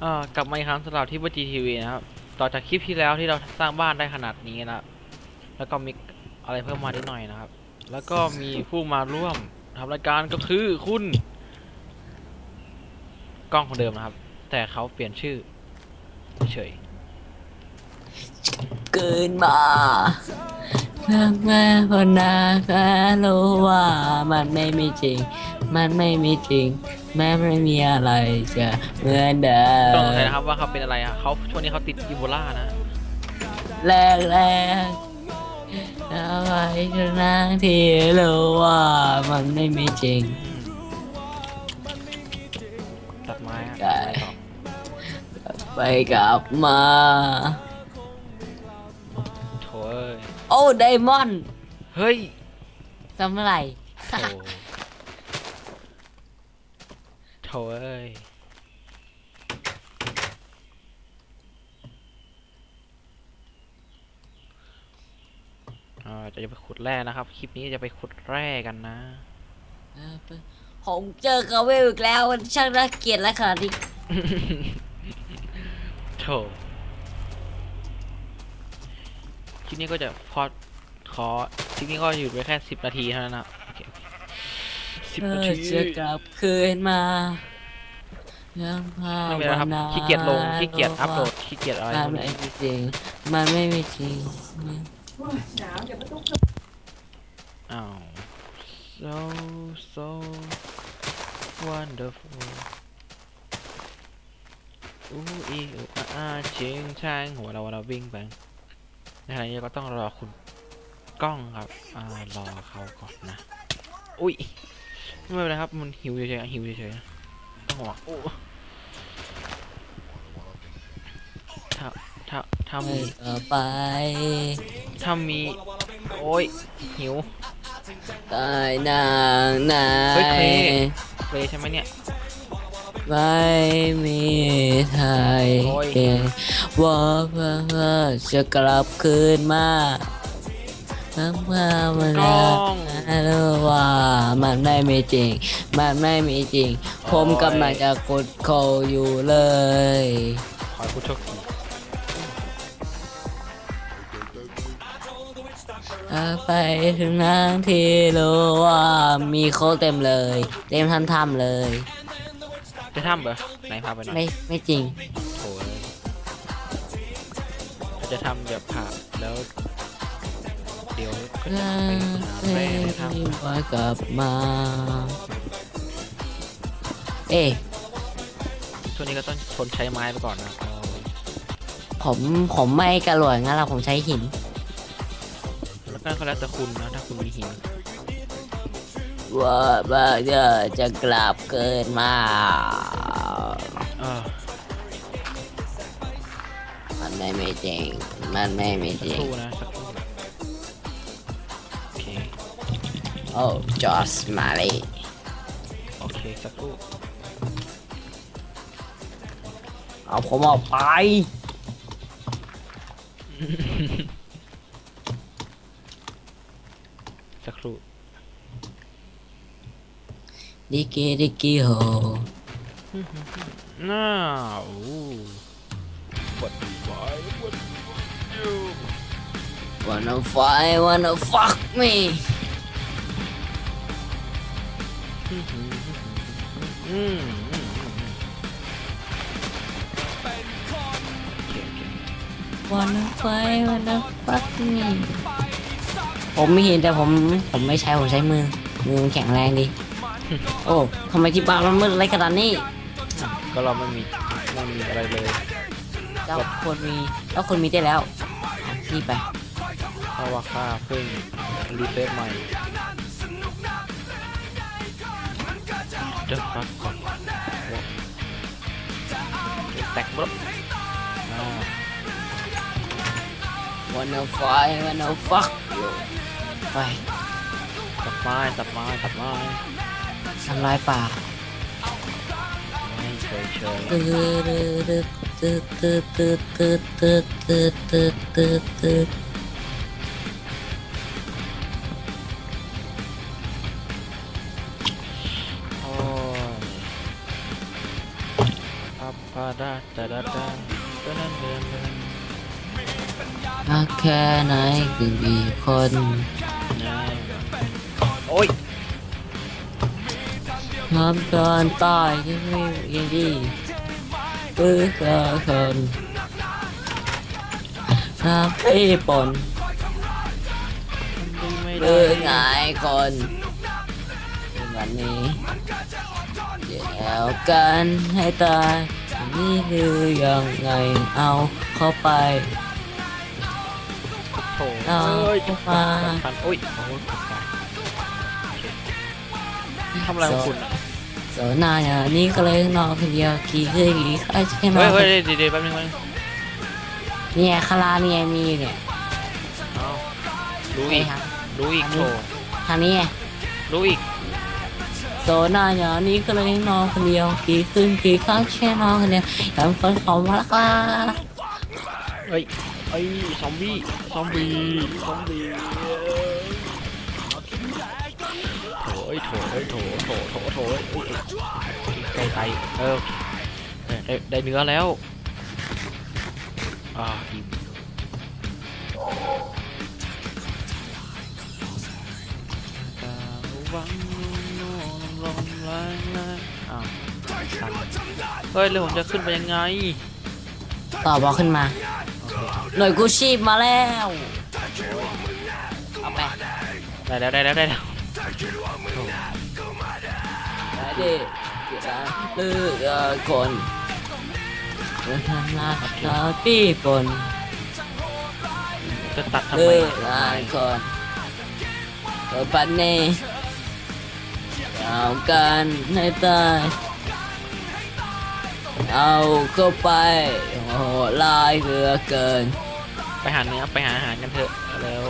เอ่อกลับมาอีกครั้งสำหรับที่บจีทีวีนะครับ ต่อจากคลิปที่แล้วที่เราสร้างบ้านได้ขนาดนี้นะครับแล้วก็มีอะไรเพิ่มมานิดหน่อยนะครับ แล้วก็มีผู้มาร่วมทำรายการก็คือคุณกล้องคนเดิมนะครับ แต่เขาเปลี่ยนชื่อเฉยเกินมาเพื่อแม่คนนาก็รู้ว่ามันไม่มีจริง มันไม่มีจริง แม้ไม่มีอะไรจะเหมือนเดิๆต้องมสงสัยนะครับว่าเขาเป็นอะไรอะเขาช่วงนี้เขาติดอีโบลานะแรกแรกเอาไว้ทุกนางที่รู้ว่ามันไม่มีจริง ตัดไม้อะได้ตัดไม้ต่อไปกลับมา โถเอ้ยโอ้ไดมอนด์เฮ้ยทำอะไร โถโถเอ้ยอ่าจะไปขุดแร่นะครับ คลิปนี้จะไปขุดแร่กันนะผมเจอกาเวลอีกแล้วมันช่างน่าเกลียดและขนาดนี้โถคลิปนี้ก็จะพอขอคลิปนี้ก็อยู่ไปแค่สิบนาทีเท่านั้นนะโอเคสิบเธนาอทีจะกลับคืนมา ยังภาไม่พเป็นไรครับนาขี้เกียจลง ขี้เกียจอัพโหลด ขี้เกียจอะไรมันพวกไม่นี้มีจริง มันไม่มีจริง อ้าว so so wonderful อู้อีอูอาอาเชิงช่างหัวเราเราวิ่งไปในขณะนี้ก็ต้องรอคุณกล้องครับ อ่ารอเขาก่อนนะ อุ้ย ไม่เป็นไรครับ มันหิวเฉยๆหิวเฉยๆนะต้อง ห่วงโอ้ถ้าถ้าถ้าไม่มีต่อไปถ้ามี โอ้ยหิว ตายนางนาเฮ้ยเคยเลยใช่ไหมเนี่ย ไม่มีไทยโอ้ยว่าเพื่อจะกลับคืนมาทั้งเมื่อมันกล้องรู้ว่ามันไม่มีจริง มันไม่มีจริง ผมกำลังจะกดโคอยู่เลย ขอให้ผู้โชคดีถ้าไปถึงนางที่รู้ว่ามีโคเต็มเลย เต็มทันทำเลย จะทำเหรอไหนพาไปหน่อยไม่ไม่จริง โถ่เลยจะทำแบบผ่าแล้ว เดี๋ยวก็จะนางไปหาแร่ในถ้ที่ว่ากลับมา เอ๊ะำช่วงนี้ก็ต้องทนใช้ไม้ไปก่อนนะเอาผมผมไม่กระโหลกงั้นหรอกผมใช้หิน แล้วก็แล้วแต่คุณนะถ้าคุณมีหินว่าบ้าจะจะกลับเกินมา เออมันไม่มีจริง มันไม่มีสัจกริคงรู่นะสักครู่โอเคโอ้จอสมาเลยโอเคสักค เอาผมออกไป สักครู่ดิกิดิกิโฮน่าโอ้ปวดหัวปวดอยู่ wanna fight wanna fuck me อืม wanna fight wanna fuck me ผมไม่เห็นแต่ผมผมไม่ใช้ผมใช้มือ มือมันแข็งแรงดี โอ้ทำไมที่บ้านมันมืดอะไรขนาดนี้ก็เราไม่มีไม่มีอะไรเลยเจ้าควรมีเจ้าควรมีได้แล้วเอาที่ไปเพราะว่าค่าเพิ่งรีเฟซใหม่เดี๋ยวครับก่อนแตกปุ๊บอ่า wanna fight wanna fuck you ไปตัดไม้ตัดไม้ตัดไม้ทำลายป่าไม่เฉยเฉยตืดตืดตืดตืดตืดตืดตืดตืดตืดตืดโอ้ยครับไปดาดาดาดาดาดาดาดา รักแค่ไหนก็มีคน โอ้ยทำการตายที่ไม่ยังดีเพื่อเธอคนรักพี่ปนดีไม่เพื่ได้อไงคนวันนี้เดี๋ยวกันให้ตายนี่คือยังไงเอาเข้าไป โถเอาเอ้ยเข้ามาพันโอ้ยโอ้ยตกใจทำอะไรของคุณอะโซนาเนี่ยนี่ก็เลยนอนคนเดียวกี่คืนกี่คืนใช่ไหมเฮ้ยเฮ้ยเดี๋ยวเดี๋ยวแป๊บนึงแป๊บนึงเนี่ยคาราเนี่ยมีอยู่เนี่ยเอ้ารู้อีก ครับรู้อีกโถทางนี้ไงรู้อีกโซนาเนี่ยนี่ก็เลยนอนคนเดียวกี่คืนกี่ครั้งแค่นอนคนเดียวทำคนของมาละค่ะเฮ้ย เอ้ยซอมบี้ ซอมบี้ ซอมบี้โถเอ้ยโถเอ้ยโถโถโถโถเอ้ยเอ้ยไก่ไก่เออได้ได้เนื้อแล้ว อ่าอิ่มตาวังโน่นลมแรงแรงอ้าวตันเฮ้ยแล้วผมจะขึ้นไปยังไง ต่อบอกขึ้นมาโอเค หน่วยกู้ชีพมาแล้วเอาไปได้แล้วได้แล้วได้แล้วได้ดิเกี่ยวกับเลือกคนเมื่อทำลายลาพี่ปนจะตัดทำเลืไมอกลายคนเออปันนี่เอากันให้ตาย เอาเข้าไปโหดลายเหลือเกิน ไปหาเนื้อไปหาอาหารกันเถอะแล้ว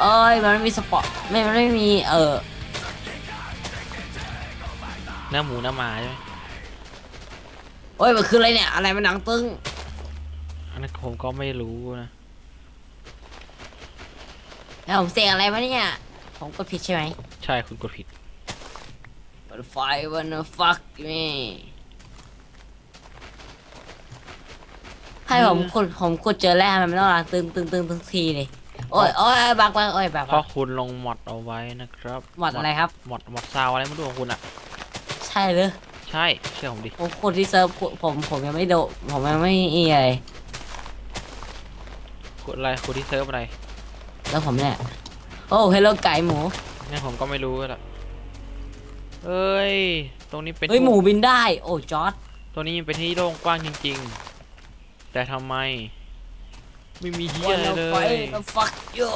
เอ้ย มันไม่มีสปอร์ตไม่มันไม่มีเออเนื้อหมูเนื้อหมาใช่ไหมโอ้ย มันคืออะไรเนี่ย อะไรมันหนังตึงอันนั้นผมก็ไม่รู้นะแล้วผมเสกอะไรมาเนี่ย ผมก็ผิดใช่ไหมใช่คุณกดผิด But if I wanna fuck me ให้ผมกดผมกดเจอแล้วมันไม่ต้องรังตึงตึงตึงตึงทีเลยโอ้ยโอ้ยบักบักโอ้ยแบบเพราะคุณลงหมดเอาไว้นะครับหมดอะไรครับ หมดหมดซาวอะไรไม่รู้ของคุณอะ ใช่เลยใช่เชื่อผมดิผมกดที่เซิร์ฟผมผมยังไม่โดดผมยังไม่เอียเลยกดอะไรคุณที่เซิร์ฟอะไรแล้วผมเนี่ยโอ้เฮลโลไก่หมูงั้นผมก็ไม่รู้ละเอ้ย ตรงนี้เป็นเฮ้ยหมูบินได้ โอ้จอร์ดตรงนี้มันเป็นที่โล่งกว้างจริงๆ แต่ทำไม ไม่มีเฮียอะไร Wanna เลย fight fuck you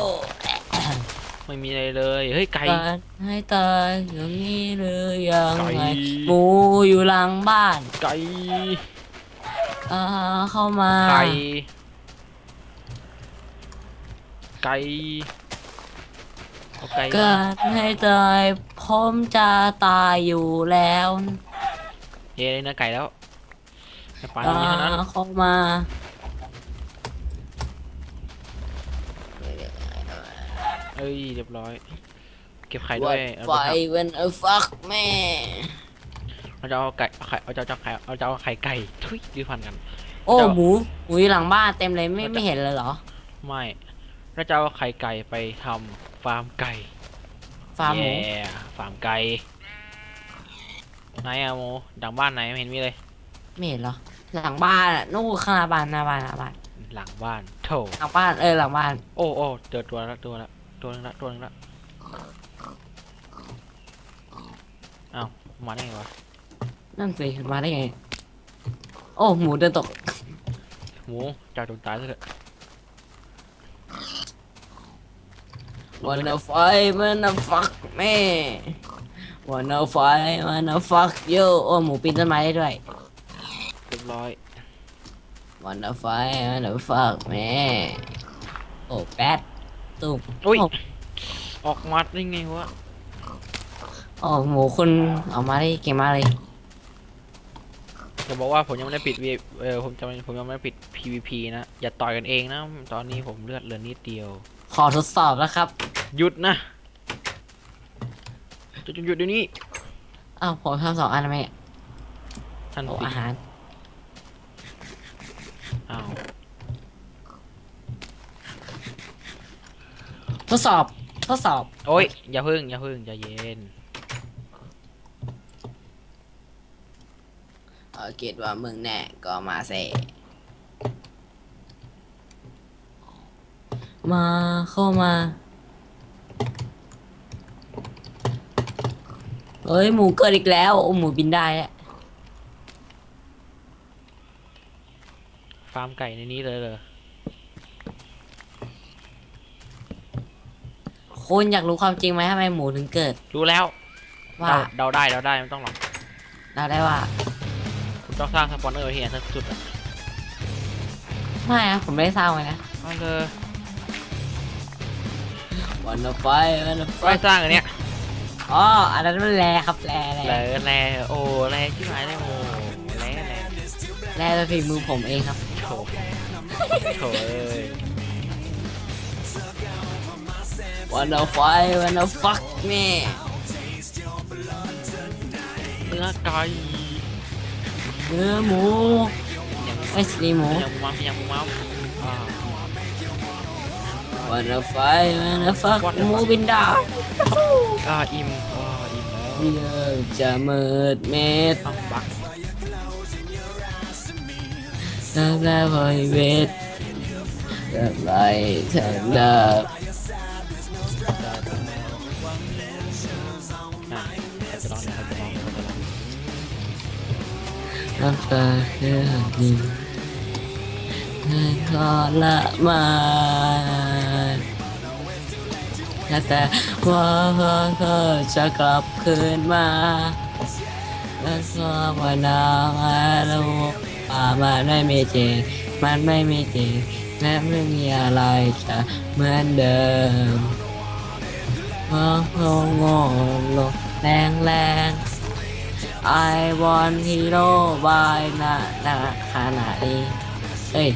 ไม่มีอะไรเลย เฮ้ยไก่การให้ตายอย่างนี้หรือยังไก่ไงหมูอยู่หลังบ้านไก่อ่าเข้ามาไก่ไก่เอาไก่การให้ตายผมจะตายอยู่แล้วเย้ได้เนื้อไก่แล้ว ไม่ไปอ่านี้เท่านั้นเข้ามาเอ้ยเรียบร้อย เก็บไข่ด้วยเอาไฟไปท when I fuck แม่ำเราจะเอาไก่เอาไข่เอาจะเอาไข่เอาจะเอาไข่ไก่ทุยดื้อพันกัน โอ้เจ้า หมูหมูอยู่หลังบ้านเต็มเลยไม่เราจะไม่เห็นเลยเหรอ ไม่เราจะเอาไข่ไก่ไปทำฟาร์มไก่ฟาร์มหมูแย่ฟาร์มไก่ไหนอะโมดังบ้านไหนไม่เห็นมีเลย ไม่เห็นเหรอ หลังบ้านอะนู่นข้างหน้าบ้านหน้าบ้านหน้าบ้านหลังบ้านโถหลังบ้านเออหลังบ้านโอ้โอ้เจอตัวละตัวละตัวนึงละตัวนึงละอ้าวมาได้ไงวะนั่นสิมาได้ไงโอ้หมูเดินตกหมูจากโดนตายซะเถอะ Wanna fight wanna fuck แม่ Wanna fight wanna fuck you โอ้หมูปีนต้นไม้ได้ด้วย เรียบร้อย Wanna fight wanna fuck แม่ โอ้แป๊ดตุ้มอุ้ยโอ้ออกมาได้ไงวะ โอ้หมูคุณออกมาได้เก่งมากเลย จะบอกว่าผมยังไม่ได้ปิด V เออผมจะไม่ผมยังไม่ได้ปิด PVP นะ อย่าต่อยกันเองนะ ตอนนี้ผมเลือดเหลือนิดเดียว ขอทดสอบแล้วครับ หยุดนะจะหยุดเดี๋ยวนี้ อ้าวผมทำสองอันทำไมเนี่ยท่านโอ้สิอาหาร อ้าว ทดสอบ ทดสอบ โอ้ยอย่าพึ่งอย่าพึ่งใจเย็นเออคิดว่ามึงแน่ก็มาเซมาเข้ามา เฮ้ย หมูเกิดอีกแล้วโอ้หมูบินได้อะฟาร์มไก่ในนี้เลยเลย คุณอยากรู้ความจริงไหมทำไมหมูถึงเกิด รู้แล้วว่าเดาเดาได้เดาได้ไม่ต้องหรอกเราได้ว่าคุณต้องสร้างสปอนเนอร์ไว้ที่ไหนสักจุดอะไม่อะผมไม่ได้สร้างไว้นะเอาเลยวันไฟวันไฟไม่สร้างอันเนี้ยอ๋ออันนั้นมันแรครับแรแรแร่แร่โอ้แร่ที่หายเลยโอ้แร่แร่แรเป็นฝีมือผมเองครับโถโถเอ้ย วันไฟวันฟักแม่เนื้อไก่เนื้อหมูยังไอ้สีหมูยังมูมัมยังมูมัมอ่าวันไฟวันฟักหมูบินดาอ่าอิ่มอ่าอิ่มแล้วเริ่มจะมืดเม็ดต้องบักแล้วแล้วพอยเวทอะไรเธอเน้ำตาแค่ดินให้ทรมานแต่ว่าเธอจะกลับคืนมาแล้วก็วันนามาลูกป่ามันไม่มีจริงมันไม่มีจริงและไม่มีอะไรจะเหมือนเดิมมองลงโง่ลงแรงแรง I want hero by นะนะขนาดนี้เอ้ย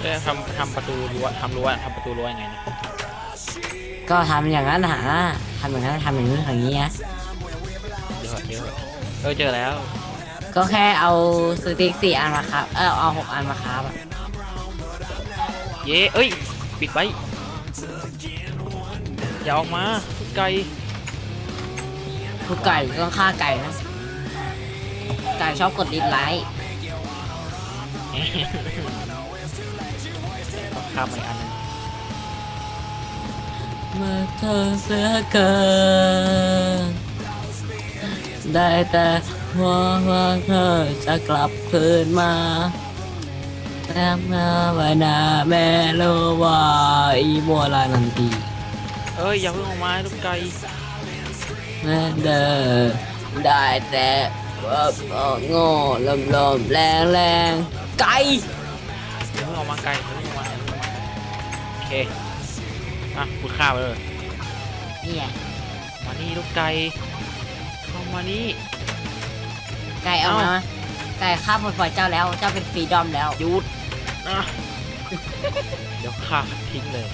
เอ้ยทำทำประตูรั้วทำรั้วทำประตูรั้วยังไงนะก็ทำอย่างนั้นหาทำอย่างนั้นทำอย่างนี้อย่างนี้นะเดี๋ยวก่อนเดี๋ยวก่อนเออเจอแล้ว ก็แค่เอาสติ๊กสี่อันมาครับ เออเอาหกอันมาครับอะเย้เอ้ย ปิดไว้อย่าออกมาไก่ทุ กไก่ต้องฆ่าไก่นะ ไก่ชอบกดดิสไลค์ต้องข้ามไปอันนึงเมื่อเธอเสือเกินได้แต่หวังว่าเธอจะกลับคืนมาแต่เมื่อวันหน้าแม่รู้ว่าอีโบราณนันทีเอ้ย อย่าเพิ่งออกมาลูกไก่แม่ เดินได้แต่ว่าโง่ลมลมแรงแรงไก่อย่าเพิ่งออกมาไก่อย่าเพิ่งออกมาอย่าเพิ่งออกมาโอเคอะคุณข้าวไปเลยเนี่ยมานี่ลูกไก่เข้ามานี่ ไก่เอาเอ้ามาไก่ข้าปลดปล่อยเจ้าแล้ว เจ้าเป็นฟรีดอมแล้วหยุดนะเดี๋ยวข้าทิ้งเลย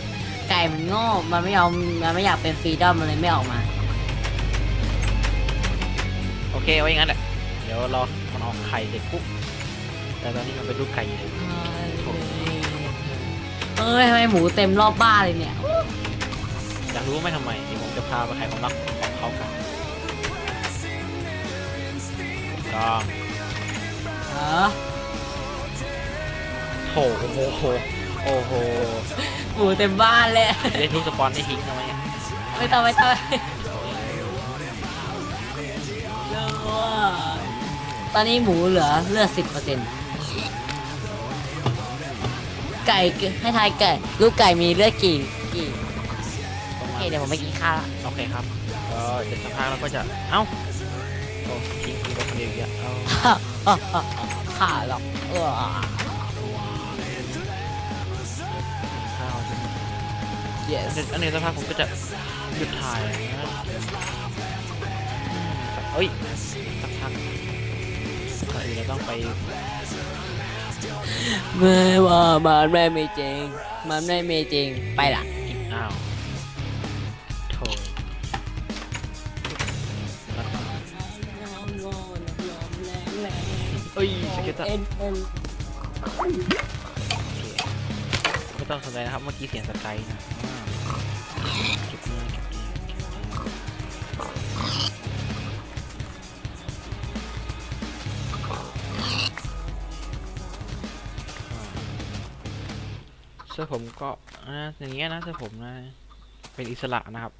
ไก่มันโง่ มันไม่ยอมมันไม่อยากเป็นฟรีดอมมันเลยไม่ออกมา เคเอาไว้อย่างนั้นแหละเดี๋ยวรอมันออกไข่เสร็จปุ๊บแต่ตอนนี้มันเป็นลูกไก่อยู่เลยเอ้ยทำไมหมูเต็มรอบบ้านเลยเนี่ยอยากรู้ไหมทำไมเดี๋ยวผมจะพาไปไขความลับของเขากันก็เออโถโอ้โหโอ้โหหมูเต็มบ้านเลยเล่นทุกสปอนได้ทิ้งทำไมเนี่ยไม่ต้องไม่ต้อง ตอนนี้หมูเหลือเลือดสิบเปอร์เซ็นต์ไก่ให้ทายไก่ลูกไก่มีเลือดกี่กี่ประโอมาเคณเดี๋ยวผมไปกินข้าวละโอเคครับก็เดี๋ยวสักพักเราก็จะ เอ้าโอ้ทิ้งทิ้งไปคนเดียวอีกแล้วเอาข้าหรอกเออข้าวใช่ไหม yes เดี๋ยวอันนี้สักพักผมก็จะหยุดถ่ายนะอืมเอ้ยสักพัก ก่อเราต้องไปเมื่อว่ามันไม่มีจริง มันไม่มีจริง ไปละอ้าวโถเอ้ยสเก็ตตันเอ็นเอ็นไม่ต้องสนใจนะครับ เมื่อกี้เสียงสกายนะเก็บเงินเก็บ สื้อผมก็นะอย่างเงี้ยนะเสื้อผมนะ เป็นอิสระนะครับ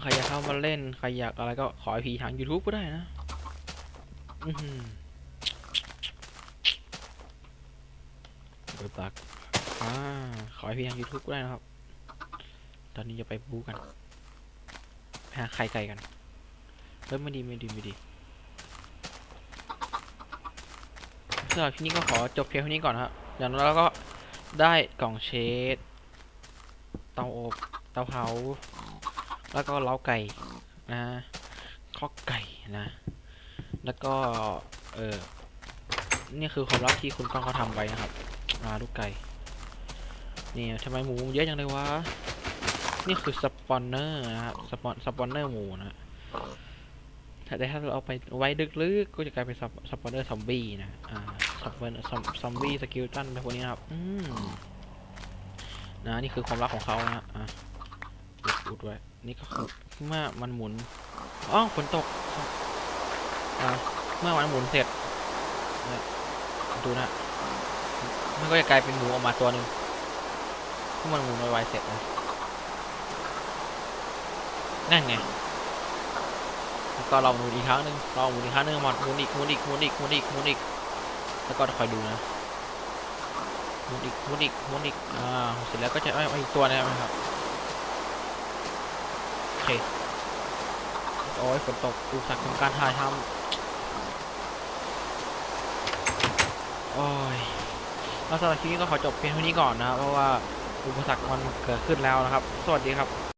ใครอยากเข้ามาเล่นใครอยากอะไรก็ขอไอพีทาง YouTube ก็ได้นะอือหือเปิดปากอ่าขอไอพีทาง YouTube ก็ได้นะครับ ตอนนี้จะไปบู๊กันไปหาไข่ไก่กันเฮ้ยไม่ดีไม่ดีไม่ดีสำหรับที่นี้ก็ขอจบเพียงเท่านี้ก่อนครับ อย่างน้อยเราก็ได้กล่องเชดเตาอบเตาเผา แล้วก็เล้าไก่นะข้อไก่นะ แล้วก็ เออนี่คือความลับที่คุณก้องเขาทำไว้นะครับอ่าลูกไก่นี่ทำไมหมูเยอะจังเลยวะนี่คือสปอนเนอร์นะครับสปอนสปอนเนอร์หมูนะแต่ถ้าเราเอาไปไว้ลึกๆก็จะกลายเป็นสปสปอนเนอร์ซอมบี้นะอ่า สปอนซอมซอมบี้สกิลตันไรพวกนี้นะครับ อืมนะนี่คือความลับของเขานะ อะอุดอุดไว้ นี่ก็คือเมื่อมันหมุนอ๋อฝนตกอ่าเมื่อมันหมุนเสร็จดูนะ มันก็จะกลายเป็นหมูออกมาตัวหนึ่งเมื่อมันหมุนไวๆเสร็จนะนั่นไงแล้วก็เราหมุนอีกครั้งหนึ่งเราหมุนอีกครั้งหนึ่งหมดหมุนอีกหมุนอีกหมุนอีกหมุนอีกหมุนอีก แล้วก็คอยดูนะหมุนอีกหมุนอีกหมุนอีกอ่าเสร็จแล้วก็จะเอาเอาอีกตัวนะครับโอเคโอ้ยฝนตกอุปสรรคของการถ่ายทำโอ้ยแล้วสำหรับคลิปนี้ก็ขอจบเพียงเท่านี้ก่อนนะครับเพราะว่าอุปสรรคมันเกิดขึ้นแล้วนะครับ สวัสดีครับ